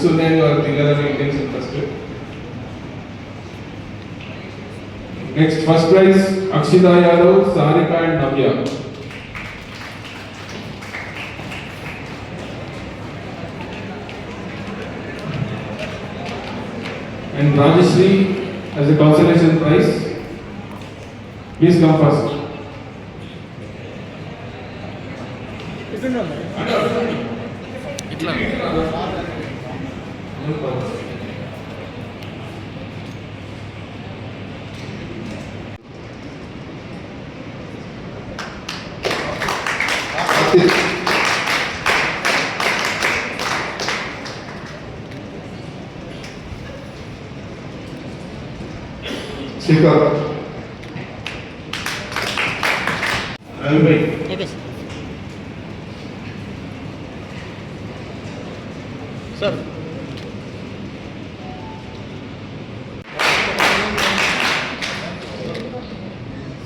So then our pillar of first interested. Next first prize Akshita Yadav, Sarika and Navya. And Rajeshri as a consolation prize. Please come first. ఇట్లా 제가 네, 네. 서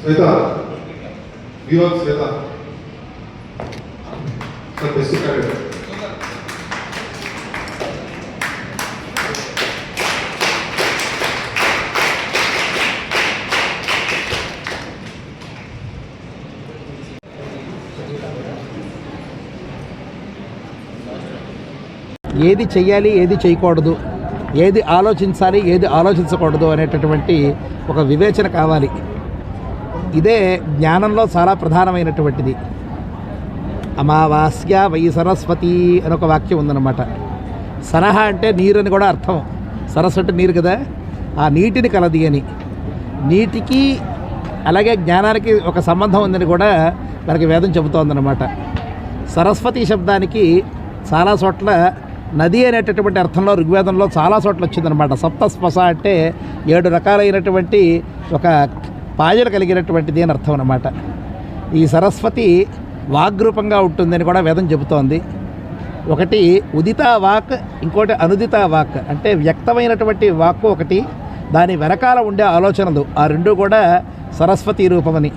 శ్వేత వివాద్ Shweta sir best candidate ఏది చెయ్యాలి ఏది చేయకూడదు ఏది ఆలోచించాలి ఏది ఆలోచించకూడదు అనేటటువంటి ఒక వివేచన కావాలి. ఇదే జ్ఞానంలో చాలా ప్రధానమైనటువంటిది. అమావాస్య వై సరస్వతి అని ఒక వాక్యం ఉందన్నమాట. సరహ అంటే నీరు అని కూడా అర్థం. సరస్సు అంటే నీరు కదా. ఆ నీటిని కలది అని నీటికి అలాగే జ్ఞానానికి ఒక సంబంధం ఉందని కూడా మనకి వేదం చెబుతోందన్నమాట. సరస్వతి శబ్దానికి చాలా చోట్ల నది అనేటటువంటి అర్థంలో ఋగ్వేదంలో చాలా చోట్ల వచ్చిందనమాట సప్తస్పశ అంటే ఏడు రకాలైనటువంటి ఒక పాయలు కలిగినటువంటిది అని అర్థం అనమాట ఈ సరస్వతి వాగ్రూపంగా ఉంటుందని కూడా వేదం చెబుతోంది. ఒకటి ఉదిత వాక్ ఇంకోటి అనుదిత వాక్. అంటే వ్యక్తమైనటువంటి వాక్కు ఒకటి దాని వెనకాల ఉండే ఆలోచనలు. ఆ రెండు కూడా సరస్వతి రూపమని.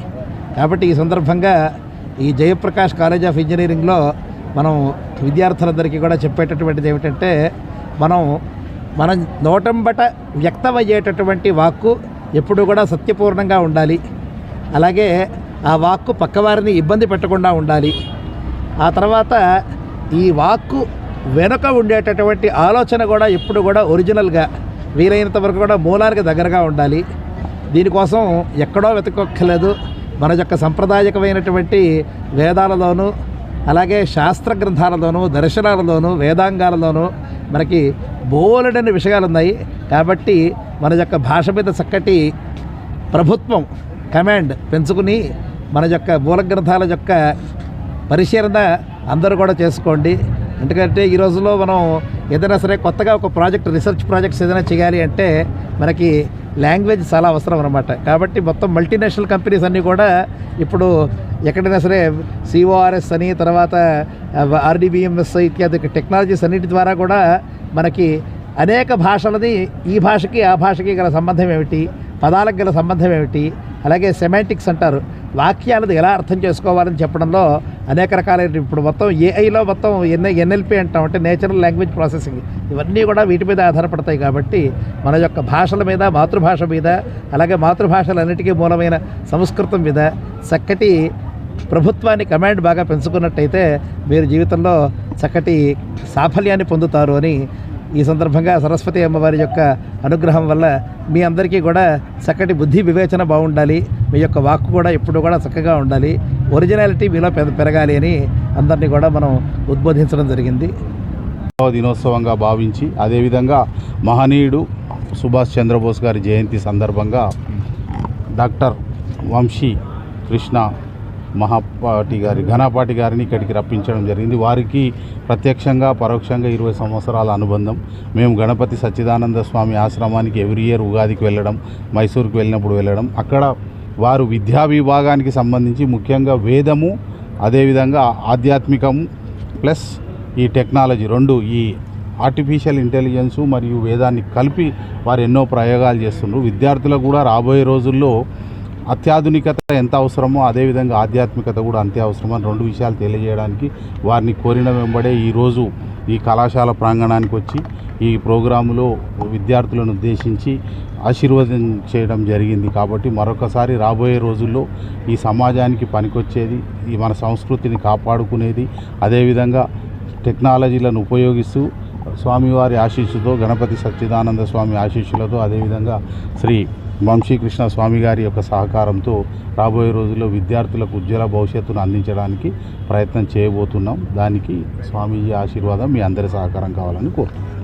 కాబట్టి ఈ సందర్భంగా ఈ జయప్రకాష్ కాలేజ్ ఆఫ్ ఇంజనీరింగ్లో మనం విద్యార్థులందరికీ కూడా చెప్పేటటువంటిది ఏమిటంటే మనం మన నోటంబట వ్యక్తమయ్యేటటువంటి వాక్కు ఎప్పుడు కూడా సత్యపూర్ణంగా ఉండాలి. అలాగే ఆ వాక్కు పక్కవారిని ఇబ్బంది పెట్టకుండా ఉండాలి. ఆ తర్వాత ఈ వాక్కు వెనుక ఉండేటటువంటి ఆలోచన కూడా ఎప్పుడు కూడా ఒరిజినల్గా వీలైనంత వరకు కూడా మూలానికి దగ్గరగా ఉండాలి. దీనికోసం ఎక్కడో వెతకొక్కలేదు మన యొక్క సంప్రదాయకమైనటువంటి వేదాలలోనూ అలాగే శాస్త్ర గ్రంథాలలోనూ దర్శనాలలోనూ వేదాంగాలలోనూ మనకి బోలెడని విషయాలు ఉన్నాయి కాబట్టి మన యొక్క భాష మీద చక్కటి ప్రభుత్వం కమాండ్ పెంచుకుని మన యొక్క మూల గ్రంథాల యొక్క పరిశీలన అందరూ కూడా చేసుకోండి. ఎందుకంటే ఈ రోజుల్లో మనం ఏదైనా సరే కొత్తగా ఒక ప్రాజెక్ట్ రీసెర్చ్ ప్రాజెక్ట్స్ ఏదైనా చేయాలి అంటే మనకి లాంగ్వేజ్ చాలా అవసరం అనమాట కాబట్టి మొత్తం మల్టీనేషనల్ కంపెనీస్ అన్నీ కూడా ఇప్పుడు ఎక్కడైనా సరే సిఓఆర్ఎస్ అని తర్వాత ఆర్డీబీఎంఎస్ ఇత్యాది టెక్నాలజీస్ అన్నిటి ద్వారా కూడా మనకి అనేక భాషలది ఈ భాషకి ఆ భాషకి గల సంబంధం ఏమిటి? పదాలకు గల సంబంధం ఏమిటి? అలాగే సెమాంటిక్స్ అంటారు. వాక్యాలది ఎలా అర్థం చేసుకోవాలని చెప్పడంలో అనేక రకాలైన ఇప్పుడు మొత్తం ఏఐలో మొత్తం ఎన్ ఎన్ఎల్పి అంటాం అంటే నేచురల్ లాంగ్వేజ్ ప్రాసెసింగ్. ఇవన్నీ కూడా వీటి మీద ఆధారపడతాయి కాబట్టి మన యొక్క భాషల మీద మాతృభాష మీద అలాగే మాతృభాషలన్నిటికీ మూలమైన సంస్కృతం మీద చక్కటి ప్రభుత్వాన్ని కమాండ్ బాగా పెంచుకున్నట్టయితే మీరు జీవితంలో చక్కటి సాఫల్యాన్ని పొందుతారు అని ఈ సందర్భంగా సరస్వతి అమ్మవారి యొక్క అనుగ్రహం వల్ల మీ అందరికీ కూడా చక్కటి బుద్ధి వివేచన బాగుండాలి. మీ యొక్క వాక్కు కూడా ఎప్పుడు కూడా చక్కగా ఉండాలి. ఒరిజినాలిటీ మీలో పెరగాలి అని అందరినీ కూడా మనం ఉద్బోధించడం జరిగింది. దినోత్సవంగా భావించి అదేవిధంగా మహనీయుడు సుభాష్ చంద్రబోస్ గారి జయంతి సందర్భంగా డాక్టర్ వంశీ కృష్ణ మహాపాటి గారి ఘనపాటి గారిని ఇక్కడికి రప్పించడం జరిగింది. వారికి ప్రత్యక్షంగా పరోక్షంగా ఇరవై సంవత్సరాల అనుబంధం. మేము గణపతి సచ్చిదానంద స్వామి ఆశ్రమానికి ఎవ్రీ ఇయర్ ఉగాదికి వెళ్ళడం మైసూర్కి వెళ్ళినప్పుడు వెళ్ళడం. అక్కడ వారు విద్యా విభాగానికి సంబంధించి ముఖ్యంగా వేదము అదేవిధంగా ఆధ్యాత్మికము ప్లస్ ఈ టెక్నాలజీ రెండు ఈ ఆర్టిఫిషియల్ ఇంటెలిజెన్సు మరియు వేదాన్ని కలిపి వారు ఎన్నో ప్రయోగాలు చేస్తున్నారు విద్యార్థులకు కూడా రాబోయే రోజుల్లో అత్యాధునికత ఎంత అవసరమో అదేవిధంగా ఆధ్యాత్మికత కూడా అంతే అవసరమో అని రెండు విషయాలు తెలియజేయడానికి వారిని కోరిన వెంబడే ఈరోజు ఈ కళాశాల ప్రాంగణానికి వచ్చి ఈ ప్రోగ్రాములో విద్యార్థులను ఉద్దేశించి ఆశీర్వాదం చేయడం జరిగింది కాబట్టి మరొకసారి రాబోయే రోజుల్లో ఈ సమాజానికి పనికొచ్చేది ఈ మన సంస్కృతిని కాపాడుకునేది అదేవిధంగా టెక్నాలజీలను ఉపయోగిస్తూ స్వామివారి ఆశీస్సుతో గణపతి సచ్చిదానంద స్వామి ఆశీస్సులతో అదేవిధంగా శ్రీ వంశీకృష్ణ స్వామి గారి యొక్క సహకారంతో రాబోయే రోజుల్లో విద్యార్థులకు ఉజ్వల భవిష్యత్తును అందించడానికి ప్రయత్నం చేయబోతున్నాం. దానికి స్వామీజీ ఆశీర్వాదం మీ అందరి సహకారం కావాలని కోరుతున్నాం.